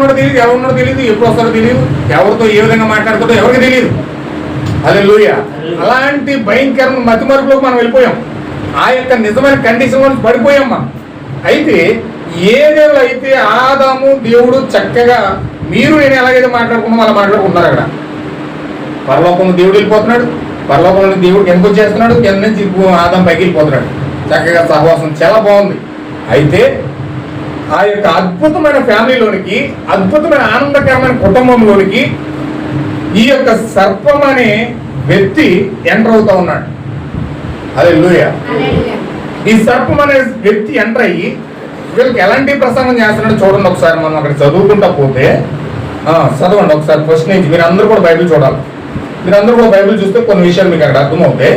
ఉన్నాడో తెలియదు ఎవరు ఉన్నాడో తెలియదు ఎప్పుడు వస్తారో తెలియదు ఎవరితో ఏ విధంగా మాట్లాడుతుందో ఎవరికి తెలియదు అదే లూయ అలాంటి భయంకరమైన మతిమరుపులోకి మనం వెళ్ళిపోయాం. ఆ యొక్క నిజమైన కండిషన్ నుంచి పడిపోయాం మనం. అయితే ఏదేలో అయితే ఆదాము దేవుడు చక్కగా మీరు నేను ఎలాగైతే మాట్లాడుకున్నాం అలా మాట్లాడుకున్నారు అక్కడ. పరలోకంలో దేవుడు వెళ్ళిపోతున్నాడు. పరలోకంలో దేవుడు కిందకు వచ్చేస్తున్నాడు. కింద నుంచి ఆదాం పైకి వెళ్ళిపోతున్నాడు. చక్కగా సహవాసం చాలా బాగుంది. అయితే ఆ యొక్క అద్భుతమైన ఫ్యామిలీలోనికి అద్భుతమైన ఆనందకరమైన కుటుంబంలోనికి ఈ యొక్క సర్పం అనే వ్యక్తి ఎంటర్ అవుతా ఉన్నాడు. అదే లూయ ఈ సర్పం అనే వ్యక్తి ఎంటర్ అయ్యి వీళ్ళకి ఎలాంటి ప్రసంగం చేస్తున్నాడో చూడండి ఒకసారి మనం అక్కడ చదువుకుంటా పోతే. చదవండి ఒకసారి ఫస్ట్ నుంచి మీరు అందరూ కూడా బైబిల్ చూడాలి. మీరు అందరూ కూడా బైబిల్ చూస్తే కొన్ని విషయాలు మీకు అక్కడ అర్థమవుతాయి.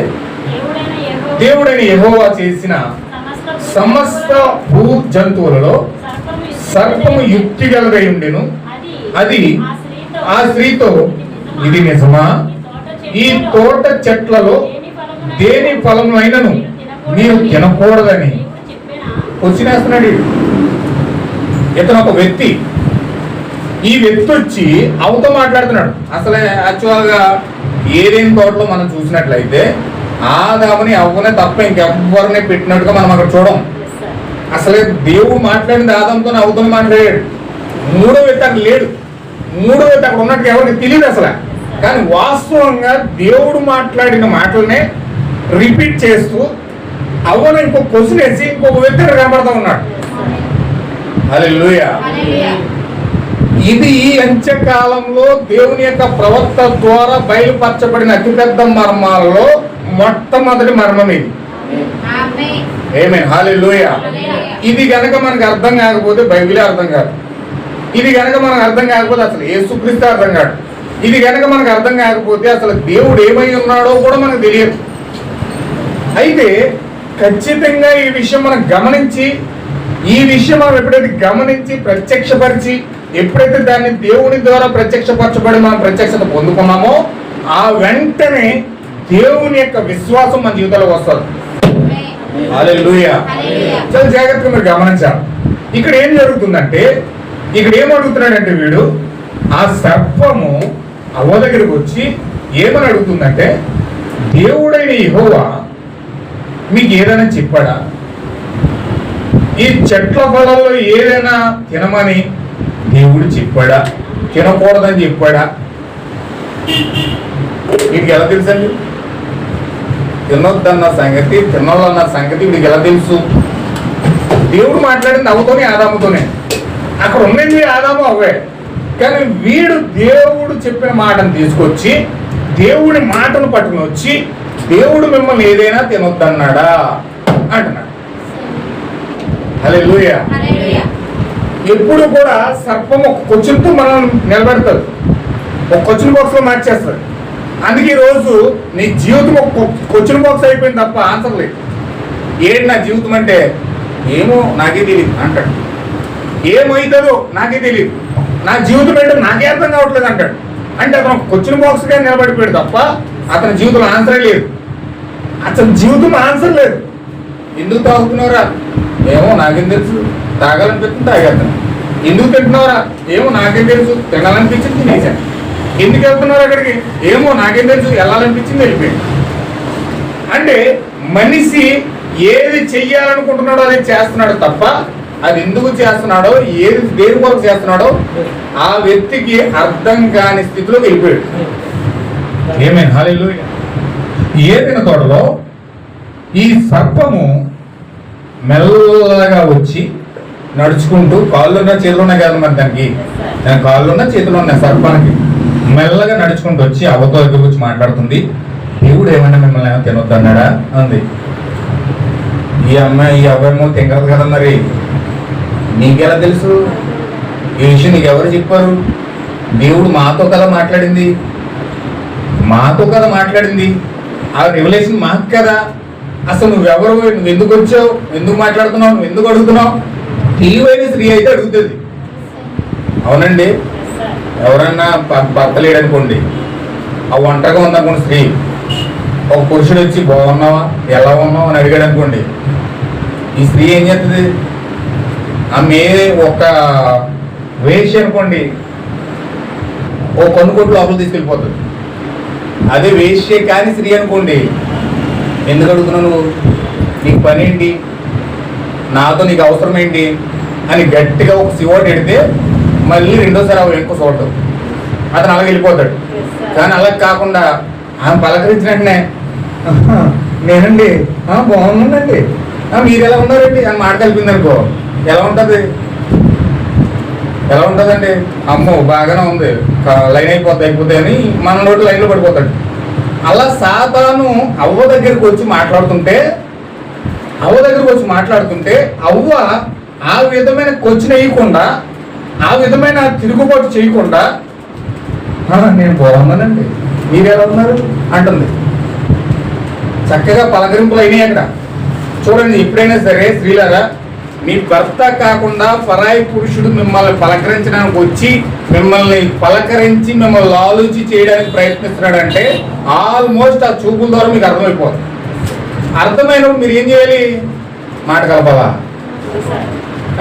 దేవుడైన యెహోవా దేవుడైన యెహోవా చేసిన సమస్త భూ జంతువులలో సర్పము యుక్తి గలదై ఉండెను అది ఆ స్త్రీతో. ఇది నిజమా? ఈ తోట చెట్లలో దేని ఫలములైనను మీరు తినకూడదని. వచ్చినేస్తున్నాడు. ఇతను ఒక వ్యక్తి. ఈ వ్యక్తి వచ్చి అవతో మాట్లాడుతున్నాడు. అసలే యాక్చువల్గా ఏదేని తోటలో మనం చూసినట్లయితే ఆదాముని అవ్వనే తప్ప ఇంకెవ్వరిని పెట్టినట్టుగా మనం అక్కడ చూడం. అసలే దేవుడు మాట్లాడింది ఆదంతో అవుతో మాట్లాడాడు. మూడో వ్యక్తి అక్కడ లేడు. మూడో వ్యక్తి అక్కడ ఉన్నట్టు ఎవరికి తెలియదు అసలు. కానీ వాస్తవంగా దేవుడు మాట్లాడిన మాటలనే రిపీట్ చేస్తూ అవ్వను ఇంకొక క్వశ్చన్ వేసి ఇంకొక వ్యక్తి కనబడతా ఉన్నాడు. అది ఇది ఈ అంత్యకాలంలో దేవుని యొక్క ప్రవక్త ద్వారా బయలుపరచబడిన అతిపెద్ద మర్మాలలో మొట్టమొదటి మర్మం ఇది. ఏమే హాలే ఇది గనక మనకు అర్థం కాకపోతే బైబిలే అర్థం కాదు. ఇది గనక మనకు అర్థం కాకపోతే అసలు యేసుక్రీస్తు అర్థం కాదు. ఇది గనక మనకు అర్థం కాకపోతే అసలు దేవుడు ఏమై ఉన్నాడో కూడా మనకు తెలియదు. అయితే ఖచ్చితంగా ఈ విషయం మనం గమనించి ఈ విషయం మనం ఎప్పుడైతే గమనించి ప్రత్యక్షపరిచి ఎప్పుడైతే దాన్ని దేవుని ద్వారా ప్రత్యక్షపరచబడి మనం ప్రత్యక్షత పొందుకున్నామో ఆ వెంటనే దేవుని యొక్క విశ్వాసం మన జీవితంలో వస్తుంది. చాలా జాగ్రత్తగా మీరు గమనించాలి. ఇక్కడ ఏం జరుగుతుందంటే ఇక్కడ ఏం అడుగుతున్నాడంటే వీడు ఆ సర్పము అవ్వ దగ్గరికి వచ్చి ఏమని అడుగుతుందంటే దేవుడైన యెహోవా మీకు ఏదైనా చెప్పాడా? ఈ చెట్ల ఫలాల్లో ఏదైనా తినమని దేవుడు చెప్పాడా? తినకూడదని చెప్పాడా? మీకు ఎలా తెలుసండి? తినొద్దన్న సంగతి తినాలన్న సంగతి వీడికి ఎలా తెలుసు? దేవుడు మాట్లాడింది అవ్వతోనే ఆదాముతోనే. అక్కడ ఉన్నది ఆదాము అవ్వే కానీ వీడు దేవుడు చెప్పిన మాటను తీసుకొచ్చి దేవుడి మాటను పట్టుకుని వచ్చి దేవుడు మిమ్మల్ని ఏదైనా తినొద్దన్నాడా? అంటున్నాడు. హలే ఎప్పుడు కూడా సర్పం ఒక క్వశ్చన్తో మనం నిలబెడతారు ఒక క్వశ్చన్ బాక్స్లో మార్చేస్తారు అందుకే రోజు నీ జీవితం ఒక క్వశ్చన్ బాక్స్ అయిపోయింది తప్ప ఆన్సర్ లేదు. ఏంటి నా జీవితం అంటే ఏమో నాకే తెలియదు అంటాడు. ఏమవుతుందో నాకే తెలియదు నా జీవితం ఏంటో నాకే అర్థం కావట్లేదు అంటాడు. అంటే అతను క్వశ్చన్ బాక్స్గా నిలబడిపోయాడు తప్ప అతని జీవితంలో ఆన్సరే లేదు. అతని జీవితం ఆన్సర్ లేదు. ఎందుకు తాగుతున్నావురా? ఏమో నాకేం తెలుసు. తాగాలనిపిస్తుంది తాగేస్తాను ఎందుకు తింటున్నావురా? ఏమో నాకేం తెలుసు. తినాలనిపించింది తినేసాను ఎందుకు వెళ్తున్నారు అక్కడికి? ఏమో నాకేం తెలుసు వెళ్ళాలనిపించింది వెళ్ళిపోయింది. అంటే మనిషి ఏది చెయ్యాలనుకుంటున్నాడో అది చేస్తున్నాడు తప్ప అది ఎందుకు చేస్తున్నాడో ఏది దేని కొరకు చేస్తున్నాడో ఆ వ్యక్తికి అర్థం కాని స్థితిలో వెళ్ళిపోయాడు. ఏమైనా హాలేలు ఏదిన తోటలో ఈ సర్పము మెల్లగా వచ్చి నడుచుకుంటూ కాళ్ళున్న చేతులు ఉన్నాయి కదా మరి దానికి. దాని కాళ్ళున్న చేతులు ఉన్నాయి సర్పానికి. మెల్లగా నడుచుకుంటూ వచ్చి అవ్వతో దగ్గరకు వచ్చి మాట్లాడుతుంది. దేవుడు ఏమన్నా మిమ్మల్ని ఏమైనా తినొద్దన్నాడా? అంది. ఈ అమ్మాయి ఈ అబ్బాయేమో తింగరదు కదా మరి. నీకెలా తెలుసు? ఈ విషయం నీకు ఎవరు చెప్పారు? దేవుడు మాతో కదా మాట్లాడింది. మాతో కదా మాట్లాడింది? ఆ రెవల్యూషన్ మాకు కదా. అసలు నువ్వెవరు? నువ్వు ఎందుకు వచ్చావు? ఎందుకు మాట్లాడుతున్నావు? నువ్వు ఎందుకు అడుగుతున్నావు? తెలివైన స్త్రీ అయితే అడుగుతుంది. అవునండి. ఎవరన్నా భర్త లేడనుకోండి ఆ ఒంటరిగా ఉందనుకోండి స్త్రీ ఒక పురుషుడు వచ్చి బాగున్నావా? ఎలా ఉన్నావు? అని అడిగాడు అనుకోండి ఈ స్త్రీ ఏం చేస్తుంది ఆమె ఒక వేషి అనుకోండి ఓ కొనుక్కోట్లు లోపల తీసుకెళ్ళిపోతుంది. అదే వేశ్యే కానీ స్త్రీ అనుకోండి ఎందుకు అడుగుతున్నావు నువ్వు? నీకు పని ఏంటి నాతో నీకు అవసరం ఏంటి అని గట్టిగా ఒక శివోటి ఎడితే మళ్ళీ రెండోసారి ఎక్కువ చూడటం అతను అలాగే వెళ్ళిపోతాడు కానీ అలా కాకుండా ఆమె పలకరించిన వెంటనే "ఆహా, నేనండి "ఆ, బాగున్నానండి. "ఆ, మీరు ఎలా ఉన్నారండి? అని మాట కలిపింది అనుకో ఎలా ఉంటుంది? ఎలా ఉంటుందండి? అమ్మో బాగానే ఉంది. లైన్ అయిపోద్ది అయిపోతాయి అని మన నోటి లైన్లో పడిపోతాడు. అలా సాతాను అవ్వ దగ్గరికి వచ్చి మాట్లాడుతుంటే అవ్వ దగ్గరికి వచ్చి మాట్లాడుతుంటే అవ్వ ఆ విధమైన క్వశ్చన్ వేయకుండా ఆ విధమైన తిరుగుబాటు చేయకుండా "ఆ, నేను బాగున్నానండి. మీరు ఎలా ఉన్నారు? అంటుంది. చక్కగా పలకరింపులు అయినాయి అక్కడ. చూడండి ఎప్పుడైనా సరే స్త్రీలారా మీ భర్త కాకుండా పరాయి పురుషుడు మిమ్మల్ని పలకరించడానికి వచ్చి మిమ్మల్ని పలకరించి మిమ్మల్ని లాలూచి చేయడానికి ప్రయత్నిస్తున్నాడంటే ఆల్మోస్ట్ ఆ చూపుల ద్వారా మీకు అర్థమైపోతుంది. అర్థమైనప్పుడు మీరు ఏం చేయాలి? మాట కలపాలా?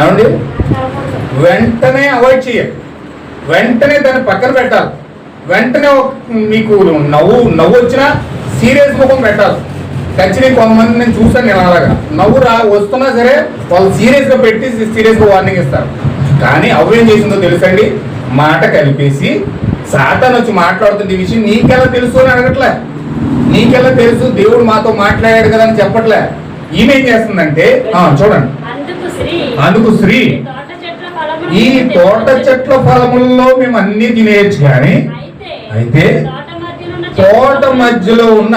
ఏమండి? వెంటనే అవాయిడ్ చేయాలి. వెంటనే దాన్ని పక్కన పెట్టాలి. వెంటనే మీకు నవ్వు నవ్వు వచ్చినా సీరియస్ ముఖం పెట్టాలి. ఖచ్చితంగా కొంతమంది నేను చూసాను నేను అలాగా. నవ్వు రా వస్తున్నా సరే వాళ్ళు సీరియస్గా పెట్టి సీరియస్గా వార్నింగ్ ఇస్తారు. కానీ అవ్వ ఏం చేసిందో తెలుసండి? మాట కలిపేసి సాతాన్ వచ్చి మాట్లాడుతుంది ఈ విషయం నీకెలా తెలుసు అని అడగట్లే. నీకెలా తెలుసు? దేవుడు మాతో మాట్లాడాడు కదా అని చెప్పట్లే. ఈమె చేస్తుందంటే చూడండి. అందుకు శ్రీ ఈ తోట చెట్ల ఫలముల్లో మేము అన్ని తినేయచ్చు కానీ అయితే తోట మధ్యలో ఉన్న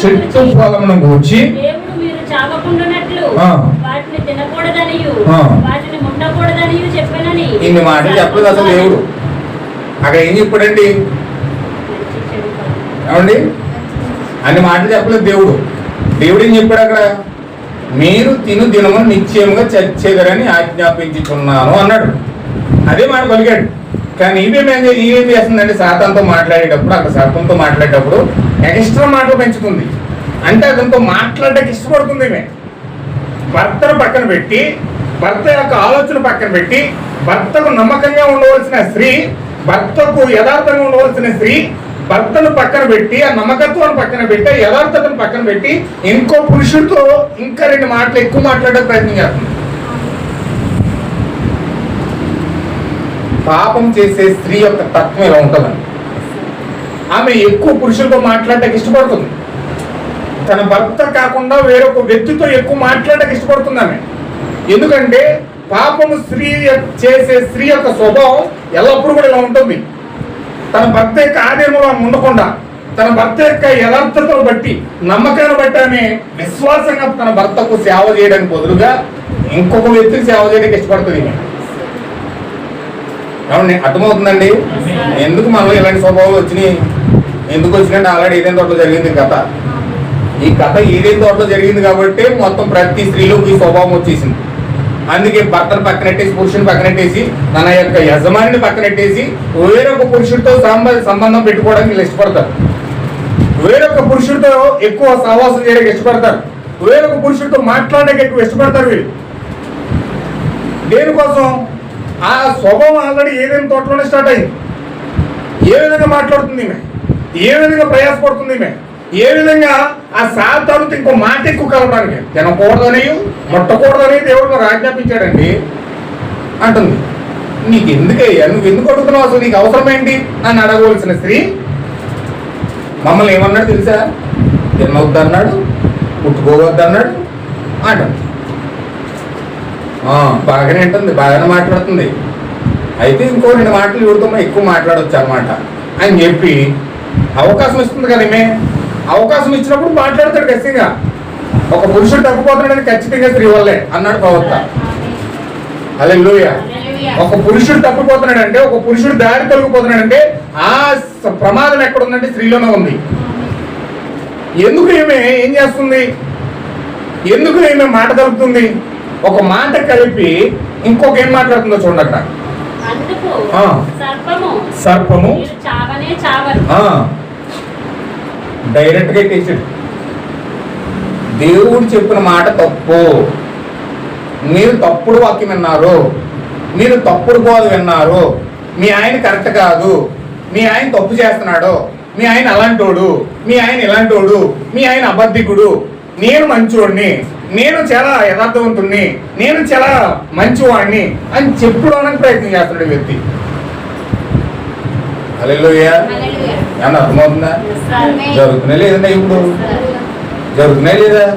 చెట్టు ఫలమును గూర్చి ఇన్ని మాటలు చెప్పలేదు అసలు దేవుడు. అక్కడ ఏం చెప్పాడండి. ఏమండి? అన్ని మాటలు చెప్పలేదు దేవుడు. దేవుడు ఏం చెప్పాడు అక్కడ? మీరు తిను దినము నిశ్చయముగా చచ్చేదరని ఆజ్ఞాపించుకున్నాను అన్నాడు. అదే మాట పలికాడు. కానీ ఈవేమేం ఈవేం చేస్తుందంటే శాతంతో మాట్లాడేటప్పుడు అక్కడ శాతంతో మాట్లాడేటప్పుడు ఎక్స్ట్రా మాటలు పెంచుతుంది. అంటే అతనితో మాట్లాడడానికి ఇష్టపడుతుంది ఈమె. భర్తను పక్కన పెట్టి భర్త యొక్క ఆలోచన పక్కన పెట్టి భర్తకు నమ్మకంగా ఉండవలసిన స్త్రీ భర్తకు యథార్థంగా ఉండవలసిన స్త్రీ భర్తను పక్కన పెట్టి ఆ నమ్మకత్వాన్ని పక్కన పెట్టి ఆ యథార్థతను పక్కన పెట్టి ఇంకో పురుషుడితో ఇంకా రెండు మాటలు ఎక్కువ మాట్లాడే ప్రయత్నం చేస్తుంది. పాపం చేసే స్త్రీ యొక్క తత్వం ఇలా ఉంటుందండి. ఆమె ఎక్కువ పురుషులతో మాట్లాడటానికి ఇష్టపడుతుంది. తన భర్త కాకుండా వేరొక వ్యక్తితో ఎక్కువ మాట్లాడటానికి ఇష్టపడుతుంది ఆమె. ఎందుకంటే పాపము స్త్రీ చేసే స్త్రీ యొక్క స్వభావం ఎల్లప్పుడూ కూడా ఇలా ఉంటుంది. తన భర్త యొక్క ఆధీనంలో ఉండకుండా తన భర్త యొక్క యథార్థతను బట్టి నమ్మకాన్ని బట్టి ఆమె విశ్వాసంగా తన భర్తకు సేవ చేయడానికి బదులుగా ఇంకొక వ్యక్తికి సేవ చేయడానికి ఇష్టపడుతుంది ఈమె. ఏమండి అర్థమవుతుందండి? ఎందుకు మనలో ఇలాంటి స్వభావం వచ్చినాయి? ఎందుకు వచ్చినట్టు ఆల్రెడీ ఏదైనా తోటలో జరిగింది కథ. ఈ కథ ఏదైనా తోటలో జరిగింది కాబట్టి మొత్తం ప్రతి స్త్రీలోకి ఈ స్వభావం వచ్చేసింది. అందుకే భర్తను పక్కనెట్టేసి పురుషుని పక్కనెట్టేసి తన యొక్క యజమానిని పక్కనెట్టేసి వేరొక పురుషుడితో సంబంధం పెట్టుకోవడానికి వీళ్ళు ఇష్టపడతారు. వేరొక పురుషుడితో ఎక్కువ సహవాసం చేయడానికి ఇష్టపడతారు. వేరొక పురుషుడితో మాట్లాడడానికి ఎక్కువ ఇష్టపడతారు వీళ్ళు. దేనికోసం? ఆ స్వభావం ఆల్రెడీ ఏదైనా తోటలోనే స్టార్ట్ అయింది. ఏ విధంగా మాట్లాడుతుంది ఈమె? ఏ విధంగా ప్రయాసపడుతుంది ఈమె? ఏ విధంగా ఆ సాతానుతో ఇంకో మాట ఎక్కువ కలపడానికి? తినకూడదని ముట్టకూడదని దేవుడు నాకు ఆజ్ఞాపించాడండి. అంటుంది. నీకు ఎందుకయ్యా నువ్వు ఎందుకు అడుగుతున్నావు అసలు? నీకు అవసరం ఏంటి అని అడగవలసిన స్త్రీ? మమ్మల్ని ఏమన్నాడు తెలుసా? తినవద్దు అన్నాడు పుట్టుకోవద్దు అన్నాడు అంటుంది బాగానే ఉంటుంది బాగానే మాట్లాడుతుంది. అయితే ఇంకో రెండు మాటలు ఇవిడతో ఎక్కువ మాట్లాడవచ్చు అనమాట అని చెప్పి అవకాశం ఇస్తుంది కదా ఈమె. అవకాశం ఇచ్చినప్పుడు మాట్లాడతాడు ఖచ్చితంగా. ఒక పురుషుడు తప్పిపోతున్నాడని ఖచ్చితంగా స్త్రీ వల్లే అన్నాడు ప్రవక్త. అదే ఒక పురుషుడు తప్పిపోతున్నాడంటే ఒక పురుషుడు దారి తొలగిపోతున్నాడంటే ఆ ప్రమాదం ఎక్కడ ఉందంటే స్త్రీలోనే ఉంది. ఎందుకు ఈమె ఏం చేస్తుంది? ఎందుకు ఈమె మాట కలుపుతుంది ఒక మాట కలిపి ఇంకొక ఏం మాట్లాడుతుందో ఆ. సర్పము. డైరెక్ట్గా టీచర్ దేవుడు చెప్పిన మాట తప్పు. మీరు తప్పుడు వాక్యం విన్నారు. మీరు తప్పుడు బోధ విన్నారు. మీ ఆయన కరెక్ట్ కాదు. మీ ఆయన తప్పు చేస్తున్నాడు. మీ ఆయన అలాంటోడు. మీ ఆయన ఇలాంటోడు. మీ ఆయన అబద్ధికుడు. నేను మంచోడిని. నేను చాలా యథార్థవంతుణ్ణి. నేను చాలా మంచివాడిని అని చెప్పుకోవడానికి ప్రయత్నం చేస్తున్నాడు వ్యక్తి. ఏమన్నా అర్థమవుతుందా? జరుగుతున్నాయి లేదండి ఇప్పుడు. జరుగుతున్నాయి లేదా?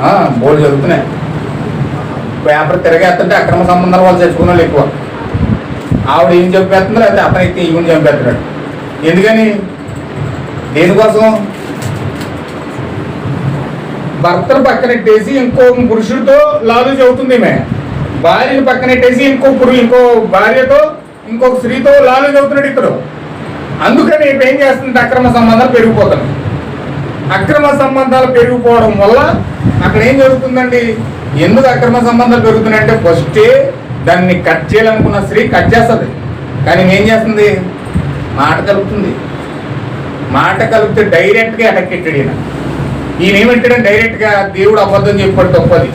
ఆ, బోర్డు జరుగుతున్నాయి. పేపర్ తిరగేస్తుంటే అక్రమ సంబంధాలు వాళ్ళు చచ్చుకున్న ఎక్కువ. ఆవిడ ఏం చంపేస్తుందో అయితే అతను అయితే ఈవిని చంపేస్తున్నాడు. ఎందుకని? దేనికోసం? భర్తను పక్కనెట్టేసి ఇంకో పురుషుడితో లాలూజ్ అవుతుంది ఈమె భార్యను పక్కనెట్టేసి ఇంకో పురు ఇంకో భార్యతో ఇంకొక స్త్రీతో లాలు అవుతున్నాడు ఇతడు. అందుకని ఏం చేస్తుంది? అక్రమ సంబంధాలు పెరిగిపోతున్నాయి. అక్రమ సంబంధాలు పెరిగిపోవడం వల్ల అక్కడ ఏం జరుగుతుందండి? ఎందుకు అక్రమ సంబంధాలు పెరుగుతున్నాయంటే ఫస్టే దాన్ని కట్ చేయాలనుకున్న స్త్రీ కట్ చేస్తుంది. కానీ ఏం చేస్తుంది? మాట కలుపుతుంది. మాట కలిపితే డైరెక్ట్గా అటక్కెట్టాడు ఈయన. ఈయన ఏమంటాడు డైరెక్ట్గా దేవుడు అబద్ధం చెప్పాడు తప్పది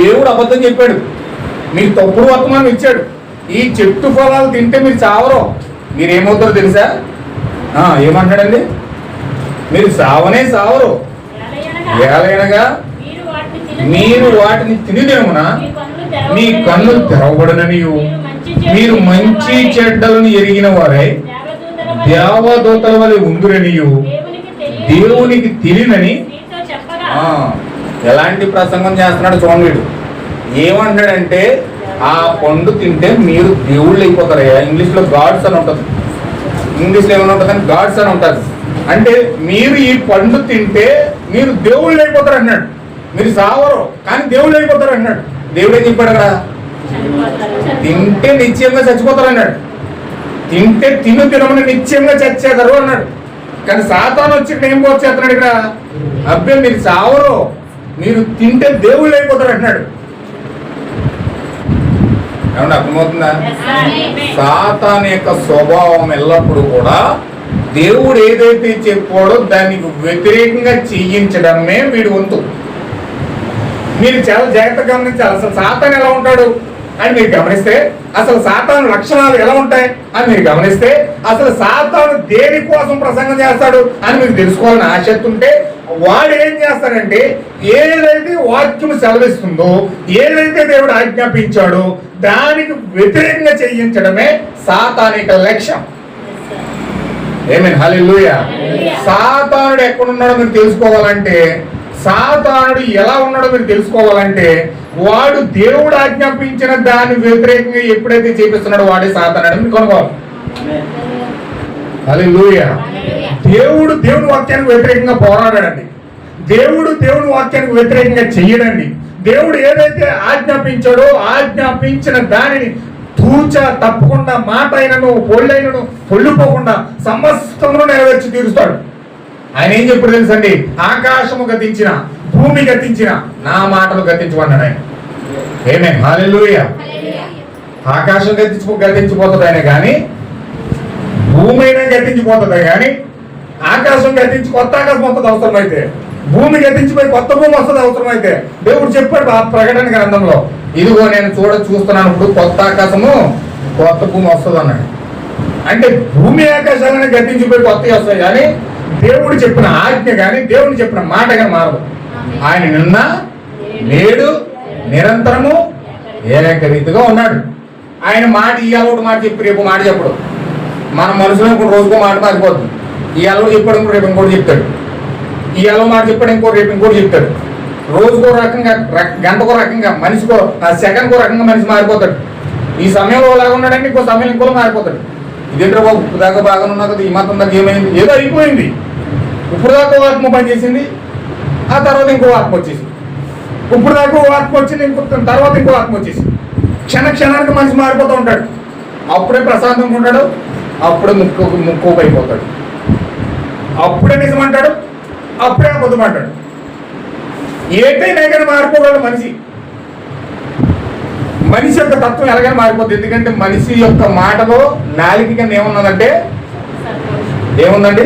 దేవుడు అబద్ధం చెప్పాడు. మీకు తప్పుడు వర్తమానం ఇచ్చాడు. ఈ చెట్టు ఫలాలు తింటే మీరు చావరు. మీరు తెలుసా? ఏమంటాడండి? మీరు సావనే సావరు. ఏలైనగా మీరు వాటిని తిని మీ కన్నులు తెరవబడనని మీరు మంచి చెడ్డలను ఎరిగిన వారై. దేవదూతల వలె ఉందిరని వలె దేవునికి తెలియనని. ఎలాంటి ప్రసంగం చేస్తున్నాడు చూడండి వీడు. ఏమంటాడంటే ఆ పండు తింటే మీరు దేవుళ్ళు అయిపోతారయ్యా. ఇంగ్లీష్లో గాడ్స్ అని ఉంటుంది. ఇంగ్లీష్లో ఏమైనా ఉంటుందని? గాడ్స్ అని ఉంటుంది. అంటే మీరు ఈ పండు తింటే మీరు దేవుళ్ళు అయిపోతారు అన్నాడు. మీరు సావరు కానీ దేవుళ్ళు అయిపోతారు అన్నాడు. దేవుడు ఏం చెప్పాడు చనిపోతారు. తింటే నిశ్చయంగా చచ్చిపోతారు అన్నాడు. తింటే తిను తినమని నిశ్చయంగా చచ్చేదారు అన్నాడు. కానీ సాతాను వచ్చి ఏం పోచేస్తున్నాడు ఇక్కడ? అబ్బే మీరు చావరు మీరు తింటే దేవుళ్ళు అయిపోతారు అంటున్నాడు ఏమన్నా అర్థమవుతుందా. సాతాన్ యొక్క స్వభావం ఎల్లప్పుడూ కూడా దేవుడు ఏదైతే చెప్పాడో దానికి వ్యతిరేకంగా చెయ్యించడమే వీడి వంతు. మీరు చాలా జాగ్రత్తగా గమనించాలి. అసలు సాతాన్ ఎలా ఉంటాడు అని మీరు గమనిస్తే అసలు సాతాను లక్షణాలు ఎలా ఉంటాయి అని మీరు గమనిస్తే అసలు సాతాను దేని కోసం ప్రసంగం చేస్తాడు అని మీరు తెలుసుకోవాలని ఆసక్తి ఉంటే వాడు ఏం చేస్తాడంటే ఏదైతే వాక్యం సెలవిస్తుందో ఏదైతే దేవుడు ఆజ్ఞాపించాడో దానికి వ్యతిరేకంగా చేయించడమే సాతానిక లక్ష్యం. Amen hallelujah. సాతానుడు ఎక్కడున్నాడో మీరు తెలుసుకోవాలంటే సాతానుడు ఎలా ఉన్నాడో మీరు తెలుసుకోవాలంటే వాడు దేవుడు ఆజ్ఞాపించిన దాని వ్యతిరేకంగా ఎప్పుడైతే చేపిస్తున్నాడో వాడే సాతానుడు మీరు కొనుక్కోవాలి. హల్లెలూయా హల్లెలూయా. దేవుడు దేవుని వాక్యానికి వ్యతిరేకంగా పోరాడాడండి. దేవుడు దేవుని వాక్యానికి వ్యతిరేకంగా చెయ్యడండి. దేవుడు ఏదైతే ఆజ్ఞాపించాడో ఆజ్ఞాపించిన దానిని తూచ తప్పకుండా మాట అయినను పొళ్ళైనను పొళ్ళిపోకుండా సమస్తమును నెరవేర్చి తీరుస్తాడు. ఆయన ఏం చెప్పాడు తెలుసండి? ఆకాశము గతించిన భూమి గతించిన నా మాటలు గతించమన్నాడు ఆయన. ఏమే హాలెలుయ ఆకాశం గతించి గతించిపోతుంది ఆయన కానీ భూమి అయినా గతించిపోతుంది కానీ ఆకాశం గతించి కొత్త ఆకాశం వస్తుంది అయితే భూమి గతించిపోయి కొత్త భూమి వస్తుంది అవసరం అయితే దేవుడు చెప్పాడు ఆ ప్రకటన గ్రంథంలో. ఇదిగో నేను చూడ చూస్తున్నాను ఇప్పుడు కొత్త ఆకాశము కొత్త భూమి వస్తుంది అన్నాడు. అంటే భూమి ఆకాశాలను గతించిపోయి కొత్త వస్తాయి కానీ దేవుడు చెప్పిన ఆజ్ఞ కానీ దేవుడు చెప్పిన మాట కానీ మారదు. ఆయన నిన్న నేడు నిరంతరము ఏకరీతిగా ఉన్నాడు. ఆయన మాట ఇవాళ ఒకటి మాట చెప్పి రేపు మాట చెప్పడు. మన మనసులో ఇంకో రోజుకో మాట మారిపోతుంది ఇవాళ చెప్పాడు ఇంకో రేపు ఇంకోటి చెప్తాడు. ఇవాళ మాట చెప్పాడు ఇంకో రేపు ఇంకోటి చెప్తాడు. రోజుకో రకంగా గంటకో రకంగా మనిషికో ఆ సెకండ్కో రకంగా మనిషి మారిపోతాడు. ఈ సమయంలో ఒకలాగా ఉన్నాడంటే ఇంకో సమయం ఇంకో మారిపోతాడు. ఇదేంటో బాబు ఇప్పుడు దాకా బాగానే ఉన్నా కదా ఈ మాత్రం దాకా ఏమైంది? ఏదో అయిపోయింది. ఇప్పుడు దాకా ఓ ఆత్మ పనిచేసింది ఆ తర్వాత ఇంకో ఆత్మ వచ్చేసింది. ఇప్పుడు దాకా ఓ ఆత్మ వచ్చింది ఇంకో తర్వాత ఇంకో ఆత్మ వచ్చేసింది. క్షణ క్షణానికి మనిషి మారిపోతూ ఉంటాడు. అప్పుడే ప్రశాంతంగా ఉంటాడు అప్పుడే ముక్కు ముక్కు అయిపోతాడు అప్పుడే నిజమంటాడు అప్పుడే అబద్ధం ఏటైనా కానీ మారిపోగలడు మనిషి. మనిషి యొక్క తత్వం ఎలాగైనా మారిపోతుంది ఎందుకంటే మనిషి యొక్క మాటలో నాలిక కింద ఏమున్నదంటే ఏముందండి?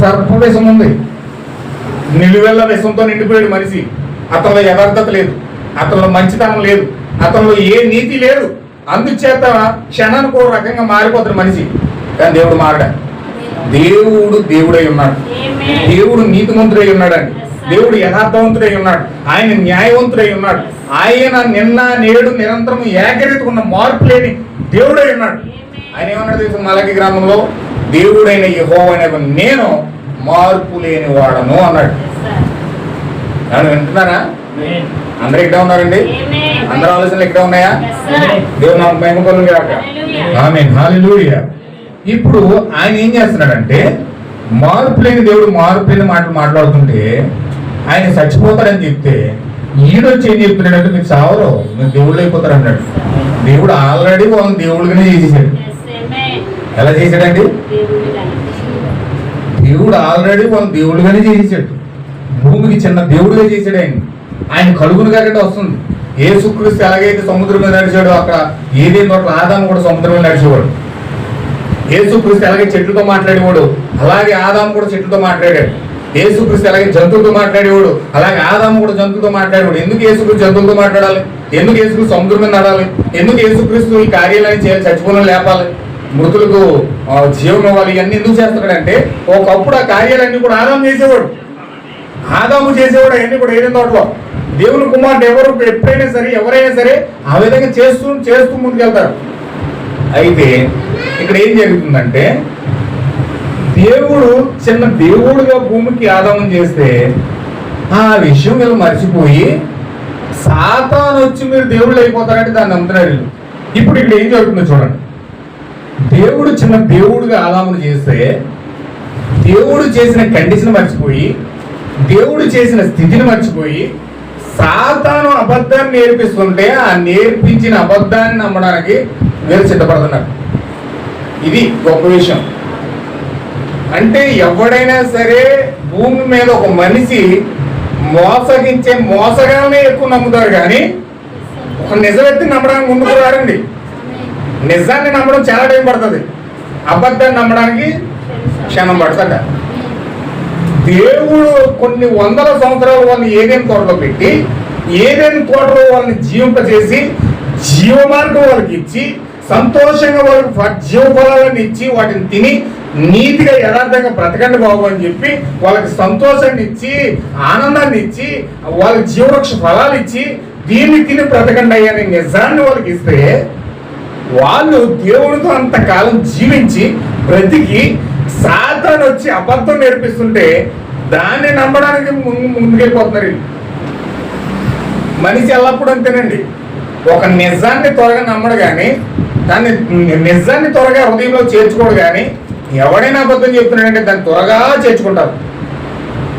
సర్ప విషం ఉంది. నిలువెల్ల విషంతో నిండిపోయాడు మనిషి. అతనిలో యథార్థత లేదు. అతనిలో మంచితనం లేదు. అతనిలో ఏ నీతి లేదు. అందుచేత క్షణానికి ఒక రకంగా మారిపోతాడు మనిషి. కానీ దేవుడు మారడా? దేవుడు దేవుడై ఉన్నాడు. దేవుడు నీతిమంతుడై ఉన్నాడండి. దేవుడు యథార్థవంతుడై ఉన్నాడు. ఆయన న్యాయవంతుడై ఉన్నాడు. ఆయన నిన్న నేడు నిరంతరం ఏకరీతి ఉన్న మార్పు లేని దేవుడై ఉన్నాడు. ఆయన ఏమన్నాడు తెలుసు? మలకి గ్రామంలో దేవుడైన యెహోవా నేను మార్పు లేని వాడను అన్నాడు. ఏమన్నా వింటున్నారా? అందరు ఇక్కడ ఉన్నారండి. అందరు ఆలోచనలు ఇక్కడ ఉన్నాయా. దేవుడు నాకు మహిమ కలుగు ఇప్పుడు ఆయన ఏం చేస్తున్నాడంటే మార్పు లేని దేవుడు మార్పు లేని మాటలు మాట్లాడుతుంటే ఆయన చచ్చిపోతాడని చెప్తే ఈడొచ్చి ఏం చెప్తున్నాడంటే మీరు చావరు మీరు దేవుళ్ళు అయిపోతారు అన్నాడు. దేవుడు ఆల్రెడీ వాళ్ళని దేవుళ్ళుగానే చేసేసాడు. ఎలా చేశాడండి దేవుడి ఆల్రెడీ వాళ్ళని దేవుళ్ళుగానే చేసేసాడు. భూమికి చిన్న దేవుడిగా చేశాడు ఆయన. ఆయన కలుగును కాబట్టి వస్తుంది. ఏ సుక్రీస్తు ఎలాగైతే సముద్రం మీద నడిచాడో అక్కడ ఏదేం తోట ఆదాము కూడా సముద్రం మీద నడిచేవాడు. ఏసుక్రీస్తు ఎలాగే చెట్లతో మాట్లాడేవాడు అలాగే ఆదాము కూడా చెట్లతో మాట్లాడాడు. ఏసుక్రీస్తు అలాగే జంతువులతో మాట్లాడేవాడు అలాగే ఆదాము కూడా జంతువుతో మాట్లాడేవాడు. ఎందుకు ఏసుక్రీస్తు జంతువులతో మాట్లాడాలి? ఎందుకు ఏసుక్రీస్తు సముద్రం మీద నడాలి ఎందుకు ఏసుక్రీస్తు ఈ కార్యాలయం చేయాలి? చచ్చిపోయిన లేపాలి? మృతులకు జీవం ఇవ్వాలి. ఇవన్నీ ఎందుకు చేస్తున్నాడంటే ఒకప్పుడు ఆ కార్యాలన్నీ కూడా ఆదాము చేసేవాడు. ఆదాము చేసేవాడు అవన్నీ కూడా ఏదైనా తోటలో దేవుని కుమారుడు ఎవరు ఎప్పుడైనా సరే ఎవరైనా సరే ఆ విధంగా చేస్తూ చేస్తూ ముందుకెళ్తారు. అయితే ఇక్కడ ఏం జరుగుతుందంటే దేవుడు చిన్న దేవుడుగా భూమికి ఆదామం చేస్తే ఆ విషయం వీళ్ళు మర్చిపోయి సాతాను వచ్చి మీరు దేవుళ్ళు అయిపోతారంటే దాన్ని నమ్ముతున్నారు వీళ్ళు. ఇప్పుడు ఇక్కడ ఏం జరుగుతుందో చూడండి. దేవుడు చిన్న దేవుడుగా ఆదామును చేస్తే దేవుడు చేసిన కండిషన్ మర్చిపోయి దేవుడు చేసిన స్థితిని మర్చిపోయి సాతాను అబద్ధాన్ని నేర్పిస్తుంటే ఆ నేర్పించిన అబద్ధాన్ని నమ్మడానికి వీరు సిద్ధపడుతున్నారు. ఇది గొప్ప విషయం. అంటే ఎవడైనా సరే భూమి మీద ఒక మనిషి మోసగించే మోసగానే ఎక్కువ నమ్ముతారు కానీ ఒక నిజవ్యక్తిని నమ్మడానికి ముందుకు రారండి. నిజాన్ని నమ్మడం చాలా టైం పడుతుంది. అబద్ధాన్ని నమ్మడానికి క్షణం పడుతుంట దేవుడు కొన్ని వందల సంవత్సరాలు వాళ్ళని ఏదైనా తోటలో పెట్టి ఏదైనా తోటలో వాళ్ళని జీవింపజేసి జీవమార్గం వాళ్ళకి ఇచ్చి సంతోషంగా వాళ్ళకి ఫ- జీవ ఫలాలను ఇచ్చి వాటిని తిని నీతిగా యథార్థంగా బ్రతకండి బాబు అని చెప్పి వాళ్ళకి సంతోషాన్ని ఇచ్చి ఆనందాన్ని ఇచ్చి వాళ్ళకి జీవవృక్ష ఫలాలు ఇచ్చి దీన్ని తిని బ్రతకండి అయ్యా అనే నిజాన్ని వాళ్ళకి ఇస్తే వాళ్ళు దేవుడితో అంతకాలం జీవించి బ్రతికి సాతాను వచ్చి అబద్ధం నేర్పిస్తుంటే దాన్ని నమ్మడానికి ముందు ముందుకెళ్ళిపోతున్నారు మనిషి ఎల్లప్పుడూ అంతేనండి. ఒక నిజాన్ని త్వరగా నమ్మడు కానీ దాన్ని నిజాన్ని త్వరగా హృదయంలో చేర్చుకోడు కానీ ఎవడైనా అబద్ధం చెప్తున్నాడంటే దాన్ని త్వరగా చేర్చుకుంటారు.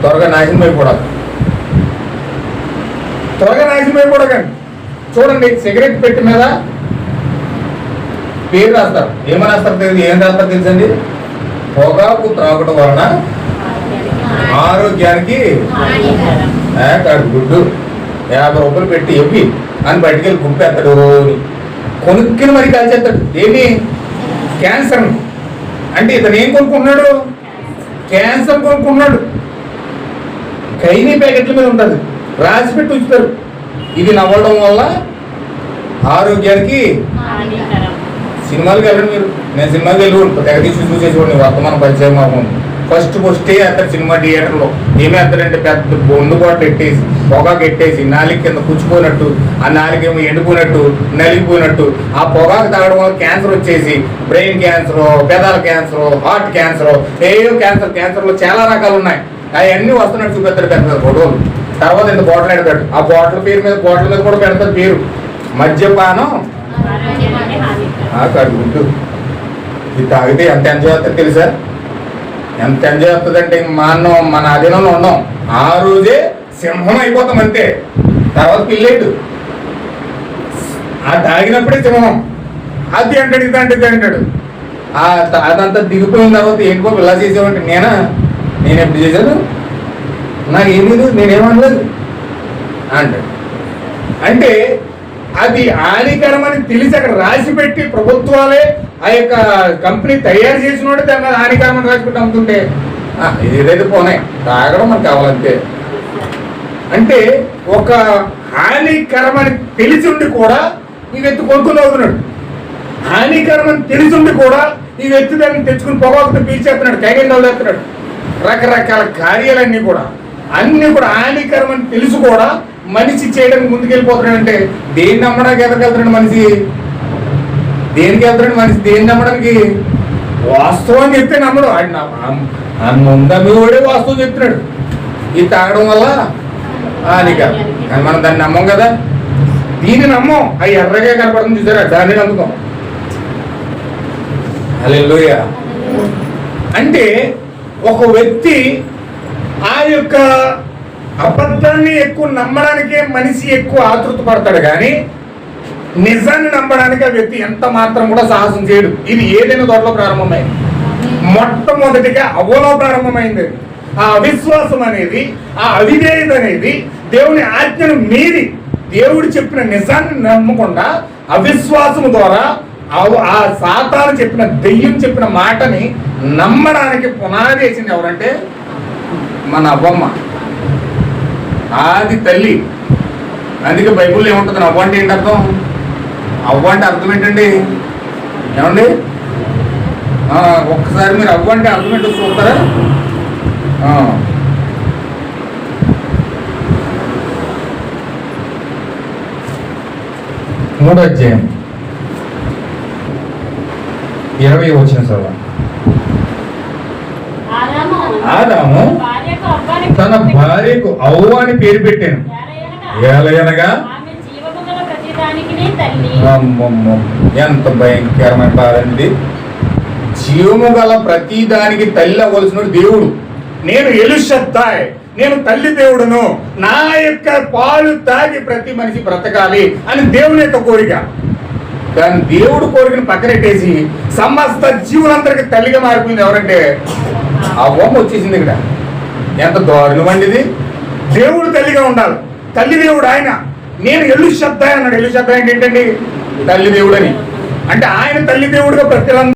త్వరగా నాశనం అయిపోవడం త్వరగా నాశనం అయిపోవడం చూడండి సిగరెట్ పెట్టి మీద పేరు రాస్తారు. ఏమని రాస్తారు తెలియదు. ఏం రాస్తారు తెలుసండి? పొగాకు త్రాగడం వలన ఆరోగ్యానికి హానికరం. గుడ్డు. యాభై రూపాయలు పెట్టి ఇవ్వి అని బయటికి వెళ్ళి గుంపేస్తాడు. కొనుక్కిని మరి కాల్చేస్తాడు. ఏమి? క్యాన్సర్ అంటే ఇతను ఏం కొనుక్కున్నాడు? క్యాన్సర్ కొనుక్కున్నాడు. కైనీ ప్యాకెట్ల మీద ఉంటుంది. రాసి పెట్టి ఉంచుతారు. ఇది నవ్వడం వల్ల ఆరోగ్యానికి. సినిమాలకు వెళ్ళండి మీరు. నేను సినిమాకి వెళ్ళి తెగ తీసి చూసేసుకోండి వర్తమాన పరిచయం మాకు ఫస్ట్ ఫస్టే వేస్తారు సినిమా థియేటర్లో. ఏమి వేస్తారంటే పెద్ద బొండు బాటలు ఎట్టేసి పొగాకు ఎట్టేసి నాలుగు కింద కూర్చుపోయినట్టు ఆ నాలుగేమో ఎండిపోయినట్టు నలిగిపోయినట్టు ఆ పొగాకు తాగడం వల్ల క్యాన్సర్ వచ్చేసి బ్రెయిన్ క్యాన్సర్ పెదాల క్యాన్సర్ హార్ట్ క్యాన్సర్ ఏయో క్యాన్సర్ క్యాన్సర్లో చాలా రకాలు ఉన్నాయి. అవన్నీ వస్తున్నట్టు చూపెడతాడు పెద్ద ఫోటోలు. తర్వాత ఇంత బాటిల్ పెడతాడు ఆ బాటిల్ పేరు మీద బాటిల్ మీద కూడా పెడతాడు పేరు. మద్యపానం? గుడ్డు ఇది తాగితే ఎంత ఎంజాయ్ అవుతుంది తెలుసా? ఎంత ఎంజాయ్ అవుతుందంటే మా అన్నం మన అధీనంలో ఉన్నాం. ఆ రోజే సింహం అయిపోతాం అంతే. తర్వాత పిల్లేడు. ఆ తాగినప్పుడే సింహం. అది అంటాడు ఇది అంటే ఇది అంటాడు. ఆ అదంతా దిగిపోయిన తర్వాత ఏంటి ఇలా చేసేవంటే నేనా? నేను ఎప్పుడు చేశాను? నాకు ఏం లేదు నేనేమనలేదు. అంటాడు. అంటే అది హానికరమని తెలిసి అక్కడ రాసి పెట్టి ప్రభుత్వాలే ఆ యొక్క కంపెనీ తయారు దాని మీద హానికరమని రాసి పెట్టి అమ్ముతుంటే ఏదైతే పోనే తాగడం మనకు కావాలంతే. అంటే ఒక హానికరమని తెలిసి ఉండి కూడా ఈ వ్యక్తి కొనుక్కుని అవుతున్నాడు హానికరమని తెలిసి ఉండి కూడా ఈ వ్యక్తి దాన్ని తెచ్చుకుని పొగతో పీల్చేస్తున్నాడు కైగండి వదిలేస్తున్నాడు. రకరకాల కార్యాలన్నీ కూడా అన్ని కూడా హానికరమని తెలుసు కూడా మనిషి చేయడానికి ముందుకెళ్ళిపోతున్నాడంటే దేన్ని నమ్మడానికి ఎదగలుగుతున్నాడు మనిషి? దేనికి వెళ్తాడు మనిషి దేన్ని నమ్మడానికి? వాస్తవం చెప్తే నమ్మడు. ఆయన ముందమ్మేవాడే వాస్తవం చెప్తున్నాడు. ఇది తాగడం వల్ల హానికరం కానీ మనం దాన్ని నమ్మం కదా? దీన్ని నమ్మం. అవి ఎర్రగా కనపడుతుంది చూసారా? దాన్ని నమ్ముతాం. హల్లెలూయా. అంటే ఒక వ్యక్తి ఆ యొక్క అబద్ధాన్ని ఎక్కువ నమ్మడానికే మనిషి ఎక్కువ ఆతృత పడతాడు కానీ నిజాన్ని నమ్మడానికి ఆ వ్యక్తి ఎంత మాత్రం కూడా సాహసం చేయడు. ఇది ఏదైనా తోటలో ప్రారంభమైంది మొట్టమొదటిగా అవలో ప్రారంభమైంది. ఆ అవిశ్వాసం అనేది ఆ అవిధేయత అనేది దేవుని ఆజ్ఞను మీరి దేవుడు చెప్పిన నిజాన్ని నమ్మకుండా అవిశ్వాసము ద్వారా అవ- ఆ సాతాను చెప్పిన దెయ్యం చెప్పిన మాటని నమ్మడానికి పునాది వేసింది ఎవరంటే? మన అవ్వమ్మ. ఆది తల్లి. అందుకే బైబుల్ ఏముంటుంది? అవ్వ అంటే ఏంటి అర్థం అవ్వ అంటే అర్థం ఏంటండి? ఏమండి? ఆ, ఒక్కసారి మీరు అవ్వ అంటే అర్థం ఏంటో చూస్తారా? ఆ. మూడో అధ్యాయం. ఇరవై వచ్చిన సభ ఆదాము ఆదాము భార్యకు అవ్వని తన భార్యకు అవ్వ అని పేరు పెట్టాను. ఏలయనగా ఏలయనగా ఆమె జీవము గల ప్రతిదానికిని తల్లి అమ్మమ్మో, ఎంత భయంకరమైన బాధ అండి. జీవము గల ప్రతి దానికి తల్లి అవ్వలసిన దేవుడు. నేను ఎలుషత్తాయ్ నేను తల్లి దేవుడును. నా యొక్క పాలు తాగి ప్రతి మనిషి బ్రతకాలి అని దేవుని యొక్క కోరిక. కానీ దేవుడు కోరికను పక్కనెట్టేసి సమస్త జీవులందరికీ తల్లిగా మారిపోయింది ఎవరంటే? అవ్వమ్మ వచ్చేసింది ఇక్కడ. ఎంత దారుణం అండి ఇది. దేవుడు తల్లిగా ఉండాలి. తల్లి దేవుడు ఆయన. నేను ఎల్లు శబ్ద అన్నాడు. ఎల్లు శబ్ద ఏంటంటే తల్లి దేవుడని. అంటే ఆయన తల్లి దేవుడుగా ప్రతి